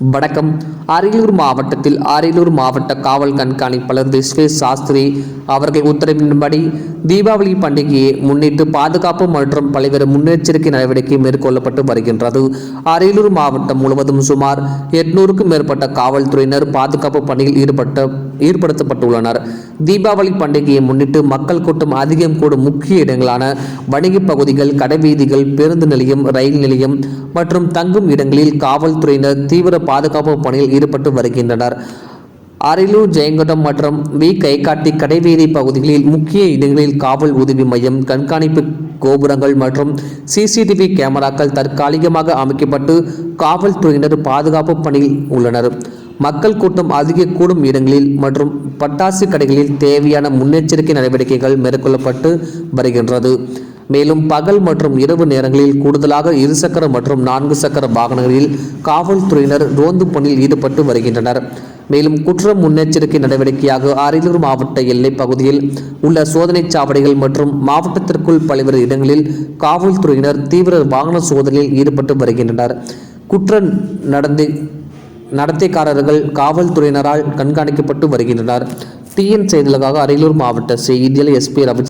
வணக்கம். அரியலூர் மாவட்டத்தில் அரியலூர் மாவட்ட காவல் கண்காணிப்பாளர் விஸ்வேஷ் சாஸ்திரி அவர்கள் உத்தரவின்படி தீபாவளி பண்டிகையை முன்னிட்டு பாதுகாப்பு மற்றும் பல்வேறு முன்னெச்சரிக்கை நடவடிக்கை மேற்கொள்ளப்பட்டு வருகின்றது. அரியலூர் மாவட்டம் முழுவதும் சுமார் எட்நூறுக்கும் மேற்பட்ட காவல்துறையினர் பாதுகாப்பு பணியில் ஈடுபட்ட ஈடுபடுத்தப்பட்டுள்ளனர். தீபாவளி பண்டிகையை முன்னிட்டு மக்கள் கூட்டம் அதிகம் கூடும் முக்கிய இடங்களான வணிகப் பகுதிகள் கடைவீதிகள் பேருந்து நிலையம் ரயில் நிலையம் மற்றும் தங்கும் இடங்களில் காவல்துறையினர் தீவிர பாதுகாப்பு பணியில் ஈடுபட்டு வருகின்றனர். அரியலூர் ஜெயங்கொண்டம் மற்றும் வி. கைகாட்டி கடைவீதி பகுதிகளில் முக்கிய இடங்களில் காவல் உதவி மையம் கண்காணிப்பு கோபுரங்கள் மற்றும் சிசிடிவி கேமராக்கள் தற்காலிகமாக அமைக்கப்பட்டு காவல்துறையினர் பாதுகாப்பு பணியில் உள்ளனர். மக்கள் கூட்டம் அதிக கூடும் இடங்களில் மற்றும் பட்டாசு கடைகளில் தேவையான முன்னெச்சரிக்கை நடவடிக்கைகள் மேற்கொள்ளப்பட்டு வருகின்றது. மேலும் பகல் மற்றும் இரவு நேரங்களில் கூடுதலாக இருசக்கர மற்றும் நான்கு சக்கர வாகனங்களில் காவல்துறையினர் ரோந்து பணியில் ஈடுபட்டு வருகின்றனர். மேலும் குற்ற முன்னெச்சரிக்கை நடவடிக்கையாக அரியலூர் மாவட்ட எல்லைப் பகுதியில் உள்ள சோதனைச் சாவடிகள் மற்றும் மாவட்டத்திற்குள் பல்வேறு இடங்களில் காவல்துறையினர் தீவிர வாகன சோதனையில் ஈடுபட்டு வருகின்றனர். குற்ற நடந்து நடத்தைக்காரர்கள் காவல்துறையினரால் கண்காணிக்கப்பட்டு வருகின்றனர். டிஎன் செய்திகளுக்காக அரியலூர் மாவட்ட செய்தியில் எஸ்பி ரவி